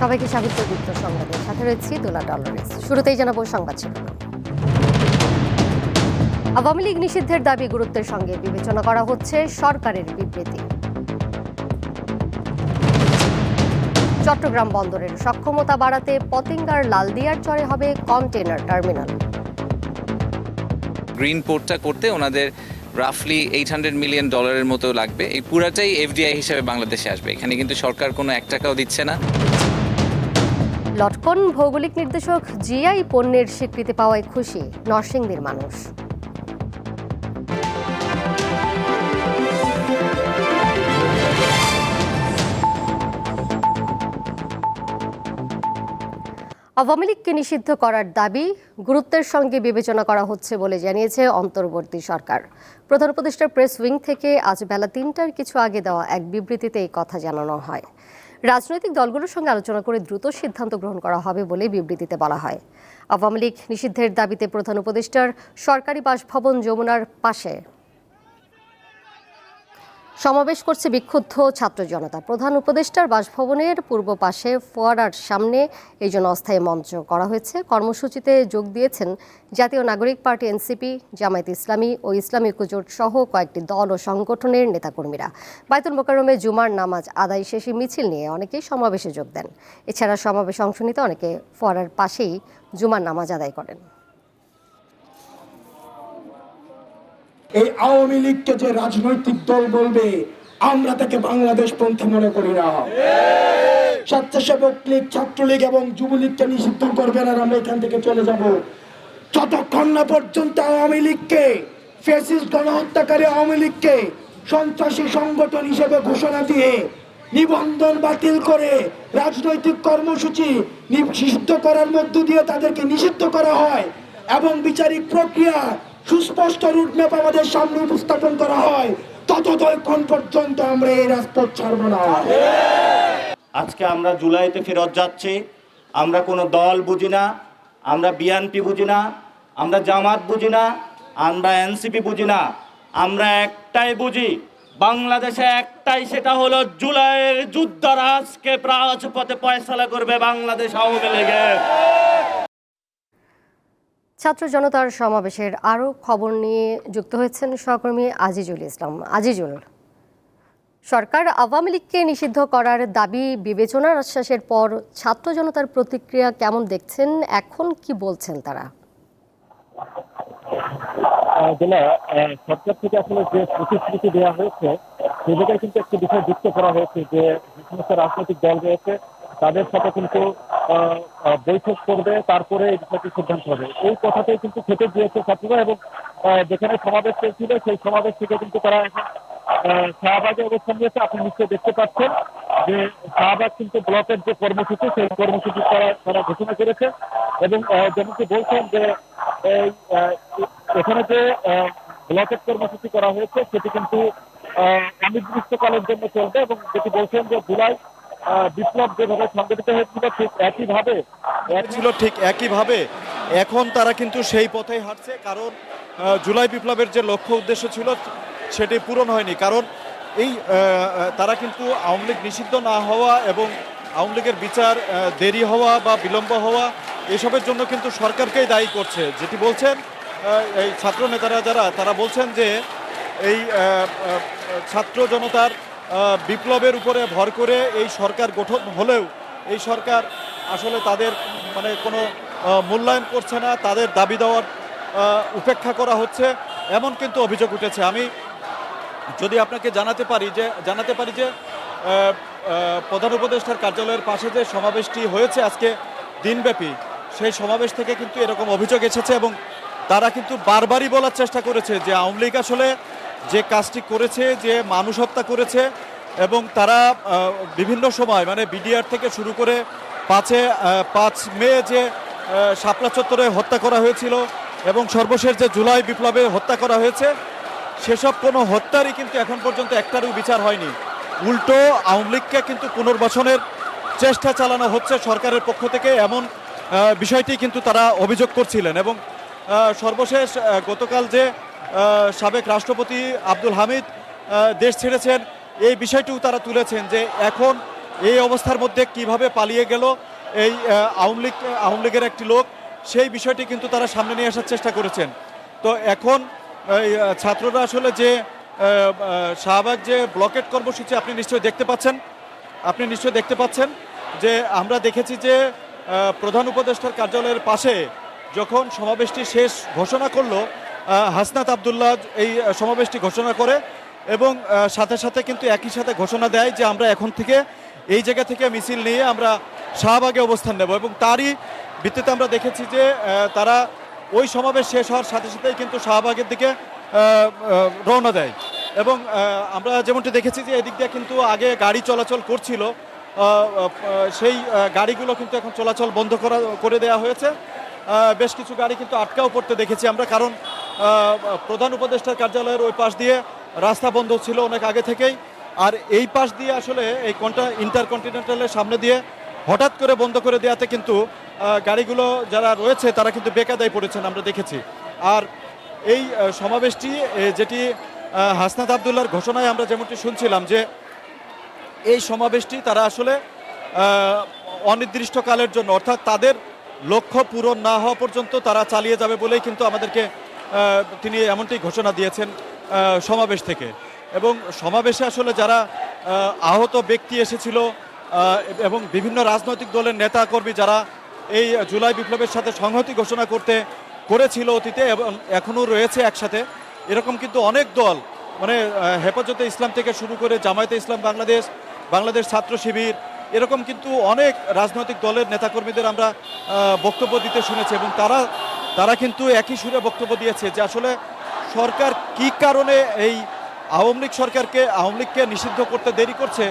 সবাইকে স্বাগত যুক্ত সংবাদে সাথে রয়েছি দোলা ডলারেস। শুরুতেই জানাব সংবাদ শিরোনাম। আওয়ামী লীগ নিষিদ্ধের দাবি গুরুত্বের সঙ্গে বিবেচনা করা হচ্ছে সরকারের বিবৃতি। চট্টগ্রাম বন্দরের সক্ষমতা বাড়াতে পতেঙ্গার লালদিয়ার চরে হবে কন্টেনার টার্মিনাল। গ্রিন পোর্টটা করতে ওনাদের রাফলি এইট হান্ড্রেড মিলিয়ন ডলারের মতো লাগবে। এই পুরাটাই এফডিআই হিসেবে বাংলাদেশে আসবে। এখানে কিন্তু সরকার কোনো এক টাকাও দিচ্ছে না। লটকন ভৌগোলিক নির্দেশক জিআই পণ্যের স্বীকৃতি পাওয়ায় খুশি নরসিংদীর মানুষ। আওয়ামী লীগকে নিষিদ্ধ করার দাবি গুরুত্বের সঙ্গে বিবেচনা করা হচ্ছে বলে জানিয়েছে অন্তর্বর্তী সরকার। প্রধান উপদেষ্টার প্রেস উইং থেকে আজ বেলা তিনটার কিছু আগে দেওয়া এক বিবৃতিতে এই কথা জানানো হয়। রাজনৈতিক দলগুলোর সঙ্গে আলোচনা করে দ্রুত সিদ্ধান্ত গ্রহণ করা হবে বলে বিবৃতিতে বলা হয়। আওয়ামী লীগ নিষিদ্ধের দাবিতে প্রধান উপদেষ্টার সরকারি বাসভবন যমুনার পাশে। সমাবেশ করছে বিক্ষুব্ধ ছাত্র জনতা। প্রধান উপদেষ্টার বাসভবনের পূর্ব পাশে ফোয়ারার সামনে এই জন্য অস্থায়ী মঞ্চ করা হয়েছে। কর্মসূচিতে যোগ দিয়েছেন জাতীয় নাগরিক পার্টি এনসিপি, জামায়াত ইসলামী ও ইসলামী ঐক্যজোট সহ কয়েকটি দল ও সংগঠনের নেতাকর্মীরা। বাইতুল মোকাররমে জুমার নামাজ আদায় শেষে মিছিল নিয়ে অনেকেই সমাবেশে যোগ দেন। এছাড়া সমাবেশে অংশ নিতে অনেকে ফোয়ারার পাশেই জুমার নামাজ আদায় করেন। এই আওয়ামী লীগকে যে রাজনৈতিক দল বলবে, আমরা তাকে বাংলাদেশ পন্থী মনে করি না। স্বেচ্ছাসেবক লীগ, ছাত্রলীগ এবং যুবলীগকে নিষিদ্ধ করবেন আর আমরা এখান থেকে চলে যাব। যতক্ষণ না পর্যন্ত আওয়ামী লীগকে ফেসিস গণহত্যাকারী আওয়ামী লীগকে সন্ত্রাসী সংগঠন হিসেবে ঘোষণা দিয়ে নিবন্ধন বাতিল করে রাজনৈতিক কর্মসূচি নিষিদ্ধ করার মধ্য দিয়ে তাদেরকে নিষিদ্ধ করা হয় এবং বিচারিক প্রক্রিয়া সুস্পষ্ট রুটম্যাপ আমাদের সামনে উপস্থাপন করা হয়। ততক্ষণ পর্যন্ত আমরা এই রাজপথ ছাড়বো না। আজকে আমরা জুলাইতে ফেরত যাচ্ছি। আমরা কোনো দল বুঝি না, আমরা বিএনপি বুঝি না, আমরা জামাত বুঝি না, আমরা এনসিপি বুঝি না। আমরা একটাই বুঝি, বাংলাদেশে একটাই, সেটা হলো জুলাইয়ের যুদ্ধরাজকে রাজপথে পয়সালা করবে বাংলাদেশ আওয়ামী লীগের। ছাত্র জনতার সমাবেশের আরও খবর নিয়ে যুক্ত হয়েছেন সহকর্মী আজিজুল ইসলাম। আজিজুল, সরকার আওয়ামী লীগকে নিষিদ্ধ করার দাবি, বিবেচনার আশ্বাসের পর ছাত্র জনতার প্রতিক্রিয়া কেমন দেখছেন? এখন কি বলছেন তারা? সরকার থেকে আসলে যে প্রতিশ্রুতি দেওয়া হয়েছে সে জায়গায় কিন্তু একটি বিষয় যুক্ত করা হয়েছে যে সমস্ত রাজনৈতিক দল রয়েছে তাদের সাথে কিন্তু বৈঠক করবে, তারপরে এই বিষয়টি সিদ্ধান্ত হবে। এই কথাটাই কিন্তু থেকে গিয়েছে ছাত্ররা এবং যেখানে সমাবেশ চলছিল, সেই সমাবেশ থেকে কিন্তু তারা এখন শাহবাগে অবস্থান নিয়েছে। আপনি নিশ্চয়ই দেখতে পাচ্ছেন যে শাহবাগ কিন্তু ব্লকের যে কর্মসূচি, সেই কর্মসূচি তারা তারা ঘোষণা করেছে এবং যেমনটি বলছেন যে, এই এখানে যে ব্লকের কর্মসূচি করা হয়েছে, সেটি কিন্তু অনির্দিষ্টকালের জন্য চলবে এবং যেটি বলছেন যে জুলাই বিপ্লব যেভাবে সংগঠিত হয়েছিল ঠিক একইভাবে এক ছিল ঠিক একইভাবে। এখন তারা কিন্তু সেই পথেই হাঁটছে, কারণ জুলাই বিপ্লবের যে লক্ষ্য উদ্দেশ্য ছিল, সেটি পূরণ হয়নি। কারণ এই তারা কিন্তু আওয়ামী লীগ নিষিদ্ধ না হওয়া এবং আওয়ামী লীগের বিচার দেরি হওয়া বা বিলম্ব হওয়া, এসবের জন্য কিন্তু সরকারকেই দায়ী করছে। যেটি বলছেন এই ছাত্র নেতারা যারা, তারা বলছেন যে এই ছাত্র জনতার বিপ্লবের উপরে ভর করে এই সরকার গঠন হলেও এই সরকার আসলে তাদের মানে কোনো মূল্যায়ন করছে না, তাদের দাবি দেওয়ার উপেক্ষা করা হচ্ছে, এমন কিন্তু অভিযোগ উঠেছে। আমি যদি আপনাকে জানাতে পারি যে, জানাতে পারি যে প্রধান উপদেষ্টার কার্যালয়ের পাশে যে সমাবেশটি হয়েছে আজকে দিনব্যাপী, সেই সমাবেশ থেকে কিন্তু এরকম অভিযোগ এসেছে এবং তারা কিন্তু বারবারই বলার চেষ্টা করেছে যে আওয়ামী লীগ আসলে যে কাজটি করেছে, যে মানুষ হত্যা করেছে এবং তারা বিভিন্ন সময় মানে বিডিআর থেকে শুরু করে পাঁচে পাঁচ মে যে শাপলা চত্বরে হত্যা করা হয়েছিল এবং সর্বশেষ যে জুলাই বিপ্লবে হত্যা করা হয়েছে, সেসব কোনো হত্যারই কিন্তু এখন পর্যন্ত একটারও বিচার হয়নি। উল্টো আওয়ামী লীগকে কিন্তু পুনর্বাসনের চেষ্টা চালানো হচ্ছে সরকারের পক্ষ থেকে এমন বিষয়টি কিন্তু তারা অভিযোগ করছিলেন এবং সর্বশেষ গতকাল যে সাবেক রাষ্ট্রপতি আব্দুল হামিদ দেশ ছেড়েছেন। এই বিষয়টিও তারা তুলেছেন যে এখন এই অবস্থার মধ্যে কীভাবে পালিয়ে গেল এই আওয়ামী লীগ, আওয়ামী লীগের একটি লোক, সেই বিষয়টি কিন্তু তারা সামনে নিয়ে আসার চেষ্টা করেছেন। তো এখন ছাত্ররা আসলে যে শাহবাগ যে ব্লকেট কর্মসূচি আপনি নিশ্চয়ই দেখতে পাচ্ছেন। আপনি নিশ্চয়ই দেখতে পাচ্ছেন যে আমরা দেখেছি যে প্রধান উপদেষ্টার কার্যালয়ের পাশে যখন সমাবেশটি শেষ ঘোষণা করল হাসনাত আবদুল্লাহ এই সমাবেশটি ঘোষণা করে এবং সাথে সাথে কিন্তু একই সাথে ঘোষণা দেয় যে আমরা এখন থেকে এই জায়গা থেকে মিছিল নিয়ে আমরা শাহবাগে অবস্থান নেব এবং তারই ভিত্তিতে আমরা দেখেছি যে তারা ওই সমাবেশ শেষ হওয়ার সাথে সাথেই কিন্তু শাহবাগের দিকে রওনা দেয় এবং আমরা যেমনটি দেখেছি যে এদিক দিয়ে কিন্তু আগে গাড়ি চলাচল করছিল সেই গাড়িগুলো কিন্তু এখন চলাচল বন্ধ করা, করে দেওয়া হয়েছে। বেশ কিছু গাড়ি কিন্তু আটকাও পড়তে দেখেছি আমরা কারণ প্রধান উপদেষ্টার কার্যালয়ের ওই পাশ দিয়ে রাস্তা বন্ধ ছিল অনেক আগে থেকেই। আর এই পাশ দিয়ে আসলে এই কন্টা ইন্টারকন্টিনেন্টালের সামনে দিয়ে হঠাৎ করে বন্ধ করে দেওয়াতে কিন্তু গাড়িগুলো যারা রয়েছে তারা কিন্তু বেকাদায় পড়েছেন আমরা দেখেছি। আর এই সমাবেশটি যেটি হাসনাত আবদুল্লার ঘোষণায় আমরা যেমনটি শুনছিলাম যে এই সমাবেশটি তারা আসলে অনির্দিষ্টকালের জন্য, অর্থাৎ তাদের লক্ষ্য পূরণ না হওয়া পর্যন্ত তারা চালিয়ে যাবে বলেই কিন্তু আমাদেরকে তিনি এমনটি ঘোষণা দিয়েছেন সমাবেশ থেকে। এবং সমাবেশে আসলে যারা আহত ব্যক্তি এসেছিল এবং বিভিন্ন রাজনৈতিক দলের নেতা কর্মী যারা এই জুলাই বিপ্লবের সাথে সংহতি ঘোষণা করতে, করেছিল অতীতে এবং এখনও রয়েছে একসাথে, এরকম কিন্তু অনেক দল মানে হেফাজতে ইসলাম থেকে শুরু করে জামায়াতে ইসলাম বাংলাদেশ বাংলাদেশ ছাত্র শিবির, এরকম কিন্তু অনেক রাজনৈতিক দলের নেতাকর্মীদের আমরা বক্তব্য দিতে শুনেছি এবং তারা তারা কিন্তু একই সুরে বক্তব্য দিয়েছে যে আসলে সরকার কি কারণে এই আওয়ামী লীগ সরকারকে, আওয়ামী লীগকে নিষিদ্ধ করতে দেরি করছে,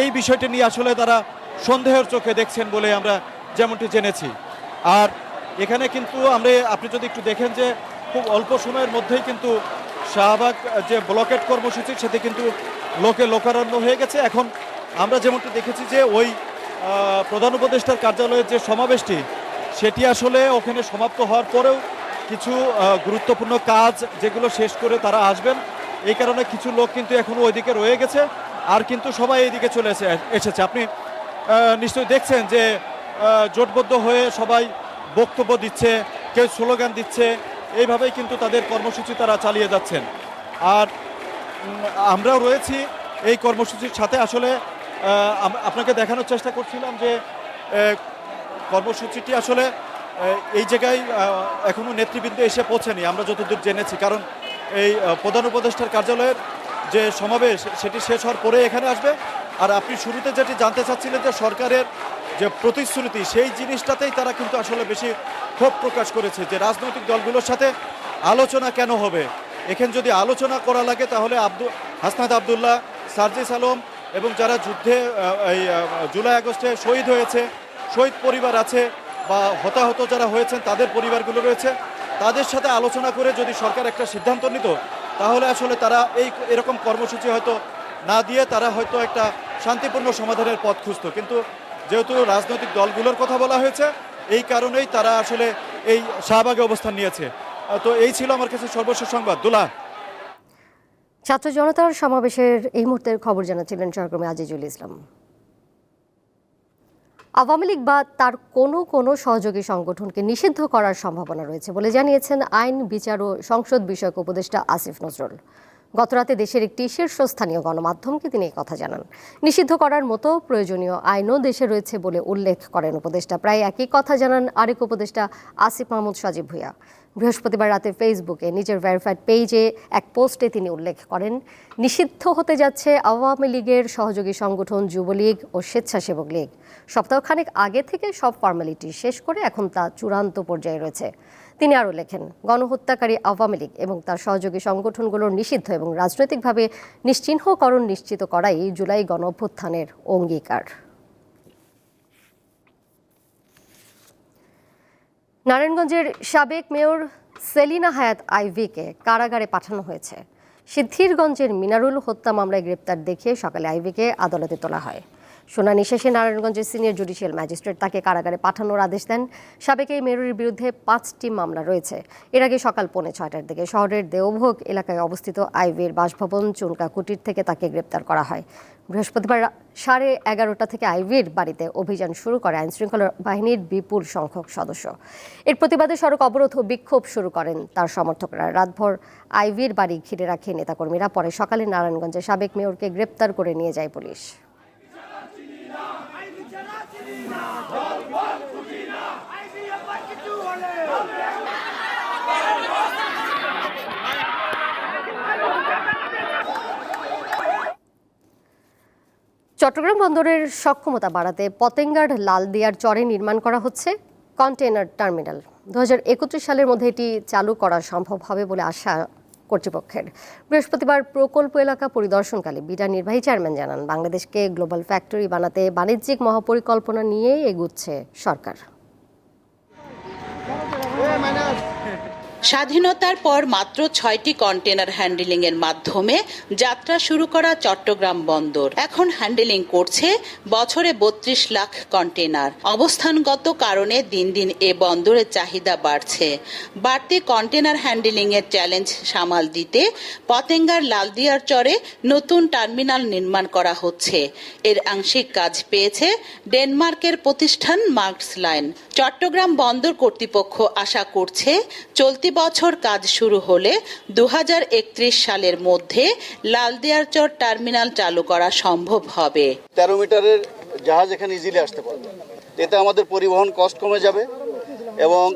এই বিষয়টি নিয়ে আসলে তারা সন্দেহের চোখে দেখছেন বলে আমরা যেমনটি জেনেছি। আর এখানে কিন্তু আমরা, আপনি যদি একটু দেখেন যে খুব অল্প সময়ের মধ্যেই কিন্তু শাহবাগ যে ব্লকেট কর্মসূচি, সেটি কিন্তু লোকে লোকারণ্য হয়ে গেছে। এখন আমরা যেমনটি দেখেছি যে ওই প্রধান উপদেষ্টার কার্যালয়ের যে সমাবেশটি সেটি আসলে ওখানে সমাপ্ত হওয়ার পরেও কিছু গুরুত্বপূর্ণ কাজ যেগুলো শেষ করে তারা আসবেন। এই কারণে কিছু লোক কিন্তু এখনও ওইদিকে রয়ে গেছে আর কিন্তু সবাই এইদিকে চলে এসে, এসেছে। আপনি নিশ্চয়ই দেখছেন যে জোটবদ্ধ হয়ে সবাই বক্তব্য দিচ্ছে, কেউ স্লোগান দিচ্ছে, এইভাবেই কিন্তু তাদের কর্মসূচি তারা চালিয়ে যাচ্ছেন। আর আমরাও রয়েছি এই কর্মসূচির সাথে। আসলে আপনাকে দেখানোর চেষ্টা করছিলাম যে কর্মসূচিটি আসলে এই জায়গায় আহ, এখনও নেতৃবৃন্দ এসে পৌঁছেনি আমরা যতদূর জেনেছি। কারণ এই প্রধান উপদেষ্টার কার্যালয়ের যে সমাবেশ সেটি শেষ হওয়ার পরে এখানে আসবে। আর আপনি শুরুতে যেটি জানতে চাচ্ছিলেন যে সরকারের যে প্রতিশ্রুতি সেই জিনিসটাতেই তারা কিন্তু আসলে বেশি ক্ষোভ প্রকাশ করেছে যে রাজনৈতিক দলগুলোর সাথে আলোচনা কেন হবে? এখানে যদি আলোচনা করা লাগে তাহলে আব্দুল হাসনাত আবদুল্লাহ সার্জিস আলম এবং যারা যুদ্ধে এই জুলাই আগস্টে শহীদ হয়েছে শহীদ পরিবার আছে বা হতাহত যারা হয়েছেন, তাদের পরিবারগুলো রয়েছে। তাদের সাথে আলোচনা করে যদি সরকার একটা সিদ্ধান্ত নিত, তাহলে আসলে তারা এই এরকম কর্মসূচি হয়তো না দিয়ে তারা হয়তো একটা শান্তিপূর্ণ সমাধানের পথ খুঁজত। কিন্তু যেহেতু রাজনৈতিক দলগুলোর কথা বলা হয়েছে, এই কারণেই তারা আসলে এই শাহবাগে অবস্থান নিয়েছে। তো এই ছিল আমার কাছে সর্বশেষ সংবাদ। দুলা। ছাত্র জনতার সমাবেশের এই মুহূর্তের খবর জানাচ্ছিলেন সহকর্মী আজিজুল ইসলাম। আওয়ামী লীগ বা তার কোনো কোনো সহযোগী সংগঠনকে নিষিদ্ধ করার সম্ভাবনা রয়েছে বলে জানিয়েছেন আইন, বিচার ও সংসদ বিষয়ক উপদেষ্টা আসিফ নজরুল। গতরাতে দেশের একটি শীর্ষস্থানীয় গণমাধ্যমকে তিনি কথা জানান। নিষিদ্ধ করার মতো প্রয়োজনীয় আইনও দেশে রয়েছে বলে উল্লেখ করেন উপদেষ্টা। প্রায় একই কথা জানান আরেক উপদেষ্টা আসিফ মাহমুদ সজীব ভুইয়া। বৃহস্পতিবার রাতে ফেসবুকে নিজের ভেরিফাইড পেজে এক পোস্টে তিনি উল্লেখ করেন, নিষিদ্ধ হতে যাচ্ছে আওয়ামী লীগের সহযোগী সংগঠন যুবলীগ ও স্বেচ্ছাসেবক লীগ। সপ্তাহখানেক আগে থেকে সব ফর্মালিটি শেষ করে এখন তা চূড়ান্ত পর্যায়ে রয়েছে। তিনি আরও লেখেন, গণহত্যাকারী আওয়ামী লীগ এবং তার সহযোগী সংগঠনগুলোর নিষিদ্ধ এবং রাজনৈতিকভাবে নিশ্চিহ্নকরণ নিশ্চিত করাই জুলাই গণ অভ্যুত্থানের অঙ্গীকার। নারায়ণগঞ্জের সাবেক মেয়র সেলিনা হায়াত আইভিকে কারাগারে পাঠানো হয়েছে। সিদ্ধিরগঞ্জের মিনারুল হত্যা মামলায় গ্রেপ্তার দেখিয়ে সকালে আইবিকে আদালতে তোলা হয়। শুনানি শেষে নারায়ণগঞ্জের সিনিয়র জুডিশিয়াল ম্যাজিস্ট্রেট তাকে কারাগারে পাঠানোর আদেশ দেন। সাবেক এই মেয়রের বিরুদ্ধে পাঁচটি মামলা রয়েছে। এর আগে সকাল পৌনে ছয়টার দিকে শহরের দেওভোগ এলাকায় অবস্থিত আইভির বাসভবন চুনকা কুটির থেকে তাকে গ্রেপ্তার করা হয়। বৃহস্পতিবার সাড়ে এগারোটা থেকে আইভির বাড়িতে অভিযান শুরু করে আইনশৃঙ্খলা বাহিনীর বিপুল সংখ্যক সদস্য। এর প্রতিবাদে সড়ক অবরোধ ও বিক্ষোভ শুরু করেন তার সমর্থকরা। রাতভর আইভির বাড়ি ঘিরে রাখে নেতাকর্মীরা। পরে সকালে নারায়ণগঞ্জে সাবেক মেয়রকে গ্রেপ্তার করে নিয়ে যায় পুলিশ। চট্টগ্রাম বন্দরের সক্ষমতা বাড়াতে পতেঙ্গার লাল লালদিয়ার চরে নির্মাণ করা হচ্ছে কন্টেইনার টার্মিনাল। দু হাজার একত্রিশ সালের মধ্যে এটি চালু করা সম্ভব হবে বলে আশা কর্তৃপক্ষের। বৃহস্পতিবার প্রকল্প এলাকা পরিদর্শনকালে বিডা নির্বাহী চেয়ারম্যান জানান, বাংলাদেশকে গ্লোবাল ফ্যাক্টরি বানাতে বাণিজ্যিক মহাপরিকল্পনা নিয়েই এগুচ্ছে সরকার। স্বাধীনতার পর মাত্র ছয়টি কন্টেনার হ্যান্ডেলিং এর মাধ্যমে যাত্রা শুরু করা চট্টগ্রাম বন্দর। এখন হ্যান্ডেলিং করছে বছরে বত্রিশ লাখ কন্টেনার অবস্থানগত কারণে দিন দিন এ বন্দরের চাহিদা বাড়ছে। বাড়তি কন্টেনার হ্যান্ডেলিং এর চ্যালেঞ্জ সামাল দিতে পতেঙ্গার লালদিয়ার চরে নতুন টার্মিনাল নির্মাণ করা হচ্ছে। এর আংশিক কাজ পেয়েছে ডেনমার্কের প্রতিষ্ঠান মার্কস লাইন। চট্টগ্রাম বন্দর কর্তৃপক্ষ আশা করছে, চলতি বছর কাজ শুরু হলে দুহাজার একত্রিশ সালের মধ্যে লালদিয়ারচর টার্মিনাল চালু করা সম্ভব হবে। তেরো মিটারের জাহাজ এখানে ইজিলি আসতে পারবে। এতে আমাদের পরিবহন কষ্ট কমে যাবে এবং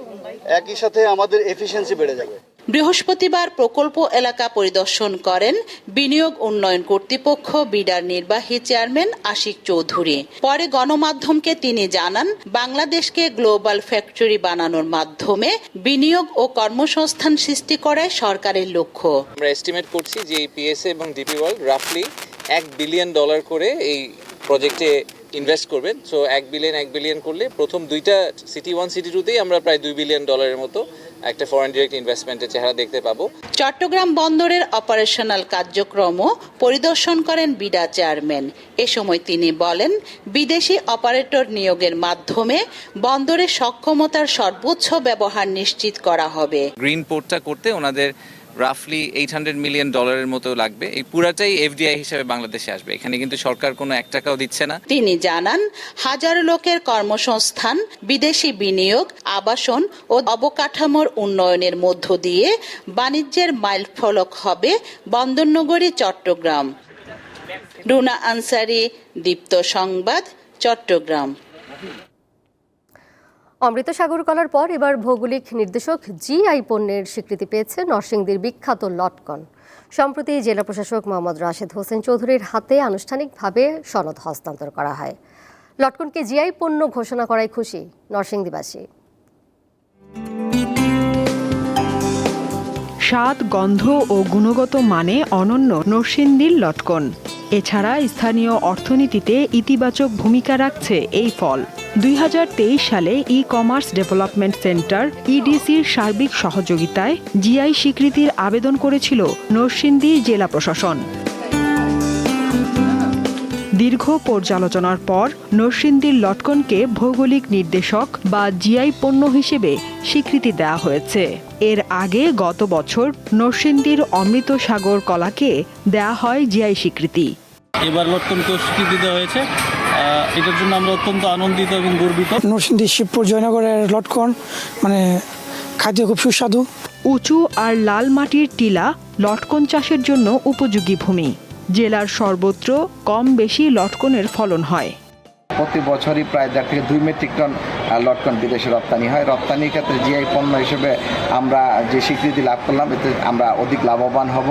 একই সাথে আমাদের এফিসিয়েন্সি বেড়ে যাবে। বৃহস্পতিবার প্রকল্প এলাকা পরিদর্শন করেন বিনিয়োগ উন্নয়ন কর্তৃপক্ষ, বিডার নির্বাহী চেয়ারম্যান আশিক চৌধুরী। পরে গণমাধ্যমকে তিনি জানান, বাংলাদেশকে গ্লোবাল ফ্যাক্টরি বানানোর মাধ্যমে বিনিয়োগ ও কর্মসংস্থান সৃষ্টি করাই সরকারের লক্ষ্য। আমরা এস্টিমেট করছি যে পিএসএ এবং ডিপি ওয়ার্ল্ড রাফলি এক বিলিয়ন ডলার করে এই প্রজেক্টে ইনভেস্ট করবেন। সো এক বিলিয়ন এক বিলিয়ন করলে প্রথম দুইটা সিটি ওয়ান সিটি টুতেই আমরা প্রায় দুই বিলিয়ন ডলারের মতো একটা ফরেন ডিরেক্ট ইনভেস্টমেন্টের চেহারা দেখতে পাবো। চট্টগ্রাম বন্দরের অপারেশনাল কার্যক্রম পরিদর্শন করেন বিডা চেয়ারম্যান। এ সময় তিনি বলেন বিদেশি অপারেটর নিয়োগের মাধ্যমে বন্দরের সক্ষমতার সর্বোচ্চ ব্যবহার নিশ্চিত করা হবে। গ্রিন পোর্টটা করতে ওনাদের রাফলি এইট হান্ড্রেড মিলিয়ন ডলারের মতো লাগবে। এই পুরাটাই এফডিআই হিসাবে বাংলাদেশে আসবে। এখানে কিন্তু সরকার কোনো এক টাকাও দিচ্ছে না। তিনি জানান, হাজার লোকের কর্মসংস্থান, বিদেশি বিনিয়োগ, আবাসন ও অবকাঠামোর উন্নয়নের মধ্য দিয়ে বাণিজ্যের মাইল ফলক হবে বন্দরনগরী, চট্টগ্রাম। রুনা আনসারি, দীপ্ত সংবাদ, চট্টগ্রাম। অমৃত সাগর কলার পর এবার ভৌগোলিক নির্দেশক জিআই পণ্যের স্বীকৃতি পেয়েছে নরসিংদীর বিখ্যাত লটকন। সম্প্রতি জেলা প্রশাসক মোহাম্মদ রাশেদ হোসেন চৌধুরীর হাতে আনুষ্ঠানিকভাবে সনদ হস্তান্তর করা হয়। লটকনকে জিআই পণ্য ঘোষণা করায় খুশি নরসিংদীবাসী। স্বাদ, গন্ধ ও গুণগত মানে অনন্য নরসিংদীর লটকন। এছাড়া স্থানীয় অর্থনীতিতে ইতিবাচক ভূমিকা রাখছে এই ফল। দুই হাজার তেইশ সালে ই কমার্স ডেভেলপমেন্ট সেন্টার ইডিসির সার্বিক সহযোগিতায় জিআই স্বীকৃতির আবেদন করেছিল নরসিংদী জেলা প্রশাসন। দীর্ঘ পর্যালোচনার পর নরসিংদীর লটকনকে ভৌগোলিক নির্দেশক বা জিআই পণ্য হিসেবে স্বীকৃতি দেওয়া হয়েছে। এর আগে গত বছর নরসিংদীর অমৃত সাগর কলাকে দেয়া হয় জিআই স্বীকৃতি। এবার লটকনকে স্বীকৃতি দেওয়া হয়েছে। এটার জন্য আমরা অত্যন্ত আনন্দিত এবং গর্বিত। নরসিংদী শিবপুর জয়নগরের লটকন মানে খাদ্য খুব সুস্বাদু। উঁচু আর লাল মাটির টিলা লটকন চাষের জন্য উপযোগী ভূমি। জেলার সর্বত্র কম বেশি লটকনের ফলন হয়। প্রতি বছরই প্রায় দেড় থেকে দুই মেট্রিক টন লটকন বিদেশে রপ্তানি হয়। রপ্তানির ক্ষেত্রে জিআই পণ্য হিসেবে আমরা যে স্বীকৃতি লাভ করলাম এতে আমরা অধিক লাভবান হব।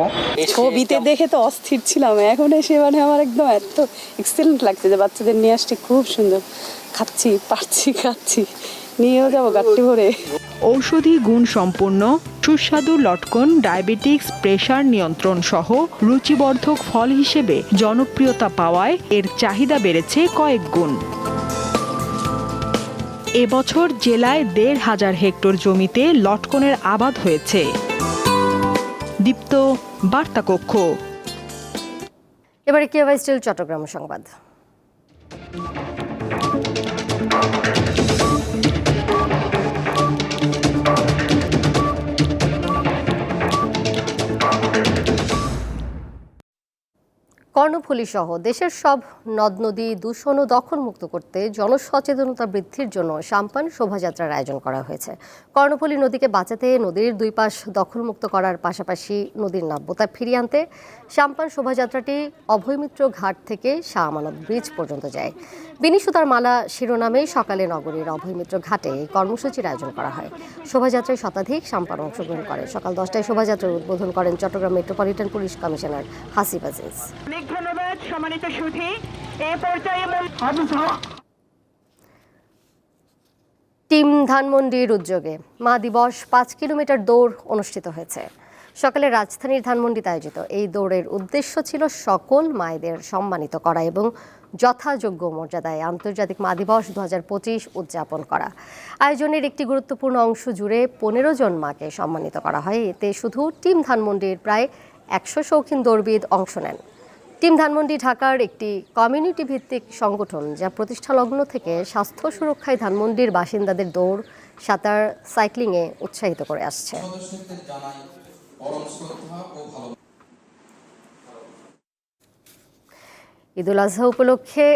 ছবিতে দেখে তো অস্থির ছিলাম। এখন এসে মানে আমার একদম এত এক্সেলেন্ট লাগছে যে বাচ্চাদের নিয়ে আসছি খুব সুন্দর। খাচ্ছি পাচ্ছি খাচ্ছি। নিয়েও যাব গাট্টি ভরে। ঔষধি গুণ সম্পন্ন সুস্বাদু লটকন ডায়াবেটিক্স প্রেশার নিয়ন্ত্রণ সহ রুচিবর্ধক ফল হিসেবে জনপ্রিয়তা পাওয়ায় এর চাহিদা বেড়েছে কয়েক গুণ। এবছর জেলায় দেড় হাজার হেক্টর জমিতে লটকনের আবাদ হয়েছে। দীপ্ত বার্তা কক্ষ এবারে কেওয়াই স্টিল, চট্টগ্রাম সংবাদ। কর্ণফুলী সহ দেশের সব নদ নদী দূষণ ও দখলমুক্ত করতে জনসচেতনতা বৃদ্ধির জন্য সাম্পান শোভাযাত্রার আয়োজন করা হয়েছে। কর্ণফুলী নদীকে বাঁচাতে নদীর দুই পাশ দখলমুক্ত করার পাশাপাশি নদীর নাব্যতা ফিরিয়ে আনতে সাম্পান শোভাযাত্রাটি অভয়মিত্র ঘাট থেকে শাহ ব্রিজ পর্যন্ত যায়। বিনিসুতার মালা শিরোনামে সকালে নগরীর অভয়মিত্র ঘাটে এই কর্মসূচির আয়োজন করা হয়। শোভাযাত্রায় শতাধিক সাম্পান অংশগ্রহণ করে সকাল দশটায় শোভাযাত্রার উদ্বোধন করেন Chattogram metropolitan police commissioner Hasib Aziz. অনেক ধন্যবাদ সম্মানিত সুধী। এ পর্যায়ে টিম ধানমন্ডির উদ্যোগে মা দিবস পাঁচ কিলোমিটার দৌড় অনুষ্ঠিত হয়েছে। সকালে রাজধানীর ধানমন্ডিতে আয়োজিত এই দৌড়ের উদ্দেশ্য ছিল সকল মায়েদের সম্মানিত করা এবং যথাযোগ্য মর্যাদায় আন্তর্জাতিক মা দিবস দু হাজার পঁচিশ উদযাপন করা। আয়োজনের একটি গুরুত্বপূর্ণ অংশ জুড়ে পনেরো জন মাকে সম্মানিত করা হয়। এতে শুধু টিম ধানমন্ডির প্রায় একশো শৌখিন দৌড়বিদ অংশ নেন। টিম ধানমন্ডি ঢাকার একটি কমিউনিটি ভিত্তিক সংগঠন যা প্রতিষ্ঠা লগ্ন থেকে স্বাস্থ্য সুরক্ষায় ধানমন্ডির বাসিন্দাদের দৌড় সাঁতার সাইক্লিংয়ে উৎসাহিত করে আসছে। ঈদুল আজহা উপলক্ষে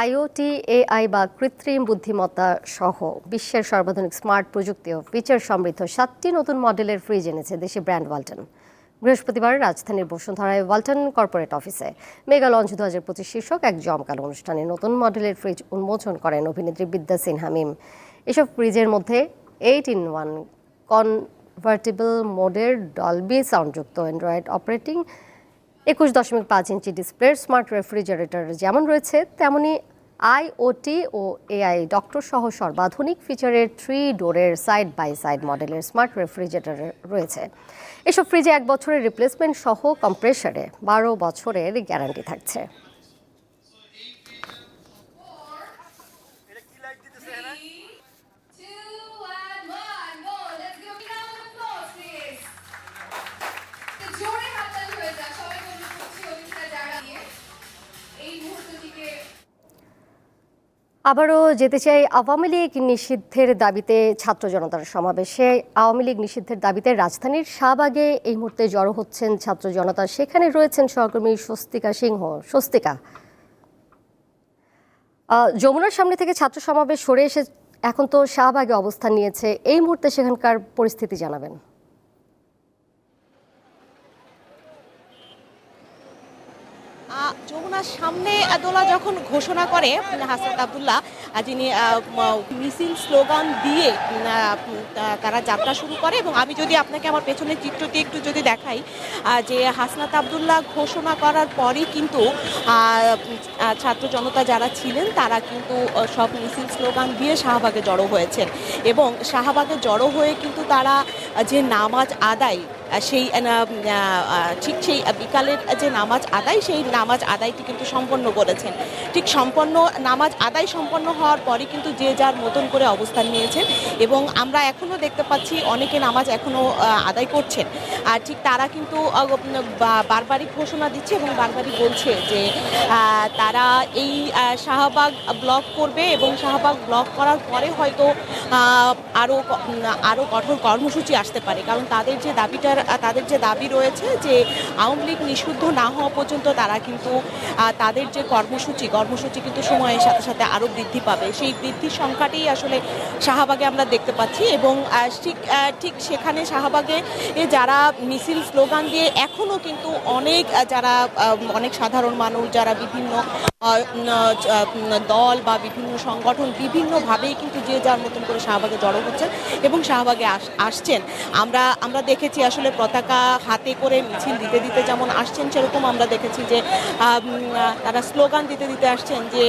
আইওটি এআই বা কৃত্রিম বুদ্ধিমত্তা সহ বিশ্বের সর্বাধুনিক স্মার্ট প্রযুক্তি ও ফিচার সমৃদ্ধ সাতটি নতুন মডেলের ফ্রিজ এনেছে দেশি ব্র্যান্ড ওয়ালটন বৃহস্পতিবার রাজধানীর বসুন্ধরায় ওয়ালটন কর্পোরেট অফিসে মেগা লঞ্চ দু হাজার পঁচিশ শীর্ষক এক জমকালো অনুষ্ঠানে নতুন মডেলের ফ্রিজ উন্মোচন করেন অভিনেত্রী বিদ্যা সিনহা মিম। এসব ফ্রিজের মধ্যে এইট ইন ওয়ান কনভার্টেবল মোডের ডলবি সাউন্ডযুক্ত অ্যান্ড্রয়েড অপারেটিং একুশ দশমিক পাঁচ ইঞ্চি ডিসপ্লের স্মার্ট রেফ্রিজারেটর যেমন রয়েছে তেমনি আইওটি ও এআই ডক্টর সহ সর্বাধুনিক ফিচারের থ্রি ডোরের সাইড বাই সাইড মডেলের স্মার্ট রেফ্রিজারেটর রয়েছে। এসব ফ্রিজে এক বছরের রিপ্লেসমেন্ট সহ কম্প্রেসারে বারো বছরের গ্যারান্টি থাকছে। আবারও যেতে চাই আওয়ামী লীগ নিষিদ্ধের দাবিতে ছাত্র জনতার সমাবেশে। আওয়ামী লীগ নিষিদ্ধের দাবিতে রাজধানীর শাহবাগে এই মুহূর্তে জড়ো হচ্ছেন ছাত্র জনতা। সেখানে রয়েছেন সহকর্মী স্বস্তিকা সিংহ। স্বস্তিকা যমুনার সামনে থেকে ছাত্র সমাবেশ সরে এসে এখন তো শাহবাগে অবস্থান নিয়েছে। এই মুহূর্তে সেখানকার পরিস্থিতি জানাবেন। যমুনার সামনে দোলা যখন ঘোষণা করে, হাসনাত আবদুল্লাহ যিনি মিছিল স্লোগান দিয়ে তারা যাত্রা শুরু করে এবং আমি যদি আপনাকে আমার পেছনের চিত্রটি একটু যদি দেখাই যে হাসনাত আবদুল্লাহ ঘোষণা করার পরই কিন্তু ছাত্র জনতা যারা ছিলেন, তারা কিন্তু সব মিছিল স্লোগান দিয়ে শাহবাগে জড়ো হয়েছেন এবং শাহবাগে জড়ো হয়ে কিন্তু তারা যে নামাজ আদায় সেই ঠিক সেই বিকালের যে নামাজ আদায়, সেই নামাজ আদায়টি কিন্তু সম্পন্ন করেছেন। ঠিক সম্পন্ন, নামাজ আদায় সম্পন্ন হওয়ার পরে কিন্তু যে যার মতন করে অবস্থান নিয়েছেন এবং আমরা এখনও দেখতে পাচ্ছি অনেকে নামাজ এখনও আদায় করছেন। আর ঠিক তারা কিন্তু বারবারই ঘোষণা দিচ্ছে এবং বারবারই বলছে যে তারা এই শাহবাগ ব্লক করবে এবং শাহবাগ ব্লক করার পরে হয়তো আরও আরও কঠোর কর্মসূচি আসতে পারে। কারণ তাদের যে দাবিটার তাদের যে দাবি রয়েছে যে আওয়ামী লীগ নিষিদ্ধ না হওয়া পর্যন্ত তারা কিন্তু তাদের যে কর্মসূচি কর্মসূচি কিন্তু সময়ের সাথে সাথে আরও বৃদ্ধি পাবে। সেই বৃদ্ধির সংখ্যাটি আসলে শাহবাগে আমরা দেখতে পাচ্ছি এবং ঠিক ঠিক সেখানে শাহবাগে যারা মিছিল স্লোগান দিয়ে এখনও কিন্তু অনেক যারা অনেক সাধারণ মানুষ, যারা বিভিন্ন দল বা বিভিন্ন সংগঠন বিভিন্নভাবেই কিন্তু যে যার মতন করে শাহবাগে জড়ো হচ্ছেন এবং শাহবাগে আস- আসছেন। আমরা আমরা দেখেছি আসলে পতাকা হাতে করে মিছিল দিতে দিতে যেমন আসছেন, সেরকম আমরা দেখেছি যে তারা স্লোগান দিতে দিতে আসছেন যে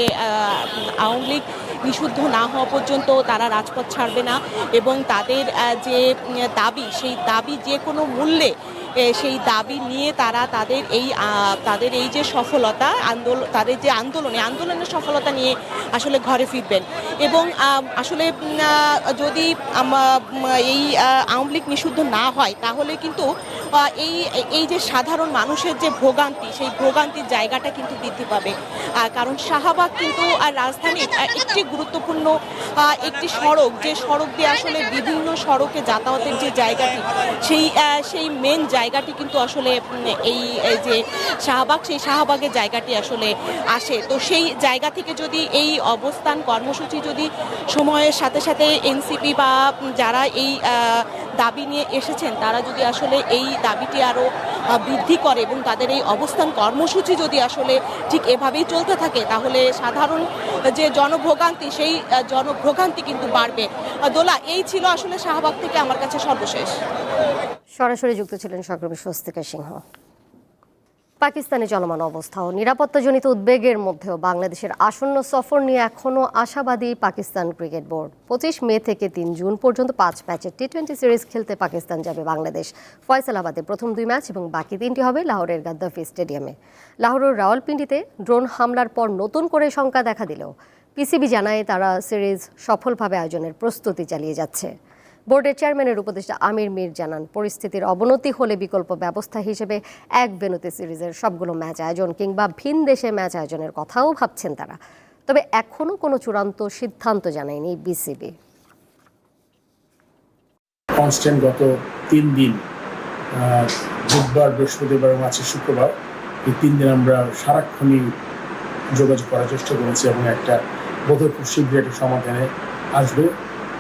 আওয়ামী লীগ নিষিদ্ধ না হওয়া পর্যন্ত তারা রাজপথ ছাড়বে না এবং তাদের যে দাবি, সেই দাবি যে কোনো মূল্যে সেই দাবি নিয়ে তারা তাদের এই তাদের এই যে সফলতা আন্দোলন তাদের যে আন্দোলনে আন্দোলনের সফলতা নিয়ে আসলে ঘরে ফিরবেন। এবং আসলে যদি এই আওয়ামী লীগ নিষিদ্ধ না হয়, তাহলে কিন্তু এই এই যে সাধারণ মানুষের যে ভোগান্তি, সেই ভোগান্তির জায়গাটা কিন্তু বৃদ্ধি পাবে। কারণ শাহবাগ কিন্তু আর রাজধানীর একটি গুরুত্বপূর্ণ একটি সড়ক, যে সড়ক দিয়ে আসলে বিভিন্ন সড়কে যাতায়াতের যে জায়গাটি, সেই সেই মেন জায়গা জায়গাটি কিন্তু আসলে এই যে শাহবাগ, সেই শাহবাগের জায়গাটি আসলে আসে। তো সেই জায়গা থেকে যদি এই অবস্থান কর্মসূচি যদি সময়ের সাথে সাথে এনসিপি বা যারা এই দাবি নিয়ে এসেছেন, তারা যদি আসলে এই দাবিটি আরও বৃদ্ধি করে এবং তাদের এই অবস্থান কর্মসূচি যদি আসলে ঠিক এভাবেই চলতে থাকে, তাহলে সাধারণ যে জনভোগান্তি, সেই জনভোগান্তি কিন্তু বাড়বে। দোলা, এই ছিল আসলে শাহবাগ থেকে আমার কাছে সর্বশেষ। সরাসরি যুক্ত ছিলেন সহকর্মী স্বস্তিকা সিংহ। পাকিস্তানে চলমান অবস্থা ও নিরাপত্তাজনিত উদ্বেগের মধ্যেও বাংলাদেশের আসন্ন সফর নিয়ে এখনও আশাবাদী পাকিস্তান ক্রিকেট বোর্ড। পঁচিশ মে থেকে তিন জুন পর্যন্ত পাঁচ ম্যাচের টি টোয়েন্টি সিরিজ খেলতে পাকিস্তান যাবে বাংলাদেশ। ফয়সালাবাদে প্রথম দুই ম্যাচ এবং বাকি তিনটি হবে লাহোরের গাদ্দাফি স্টেডিয়ামে। লাহোরের রাওয়ালপিন্ডিতে ড্রোন হামলার পর নতুন করে শঙ্কা দেখা দিলেও, পিসিবি জানায় তারা সিরিজ সফলভাবে আয়োজনের প্রস্তুতি চালিয়ে যাচ্ছে। বোর্ডের চেয়ারম্যানের উপদেষ্টা আমির মীর জানান, পরিস্থিতির অবনতি হলে বিকল্প ব্যবস্থা হিসেবে এক বেনুতে সিরিজের সবগুলো ম্যাচ আয়োজন কিংবা ভিন দেশে ম্যাচ আয়োজনের কথাও ভাবছেন তারা। তবে এখনও কোনো চূড়ান্ত সিদ্ধান্ত জানায়নি বিসিবি। কনস্ট্যান্ট গত তিন দিন বুধবার বৃহস্পতিবার এবং আছে শুক্রবার এই তিন দিন আমরা সারাক্ষণই যোগাযোগ করার চেষ্টা করেছি এবং একটা বোধহয় খুব শীঘ্রই একটা সমাধানে আসবে।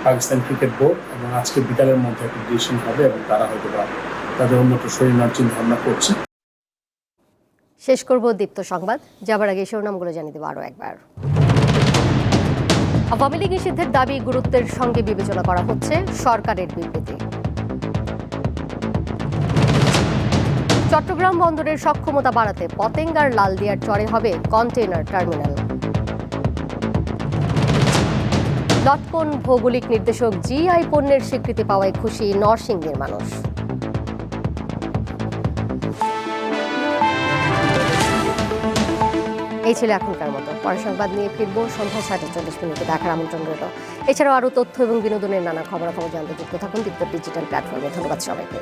পাকিস্তান ক্রিকেট বোর্ড এবং আজকে বিকালের মধ্যে একটা ডিসিশন হবে এবং তারা হয়তো বা তাদের অন্যত্র সরিয়ে নেওয়ার চিন্তা ভাবনা করছে। শেষ করব দীপ্ত সংবাদ। যাবার আগে শিরোনামগুলো জানিয়ে দেবো আরও একবার। আওয়ামী লীগ নিষিদ্ধের দাবি গুরুত্বের সঙ্গে বিবেচনা করা হচ্ছে সরকারের বিবৃতি। চট্টগ্রাম বন্দরের সক্ষমতা বাড়াতে পতেঙ্গার লালদিয়ার চরে হবে কন্টেইনার টার্মিনাল। লটকন ভৌগোলিক নির্দেশক জিআই পণ্যের স্বীকৃতি পাওয়ায় খুশি নরসিংদীর মানুষ। এই ছিল এখনকার মতো। পরে সংবাদ নিয়ে ফিরবো সন্ধ্যা সাড়ে চল্লিশ মিনিটে। দেখার আমন্ত্রণ রইল। এছাড়াও আরও তথ্য এবং বিনোদনের নানা খবরাখবর জানতে যুক্ত থাকুন দীপ্ত ডিজিটাল প্ল্যাটফর্মে। ধন্যবাদ সবাইকে।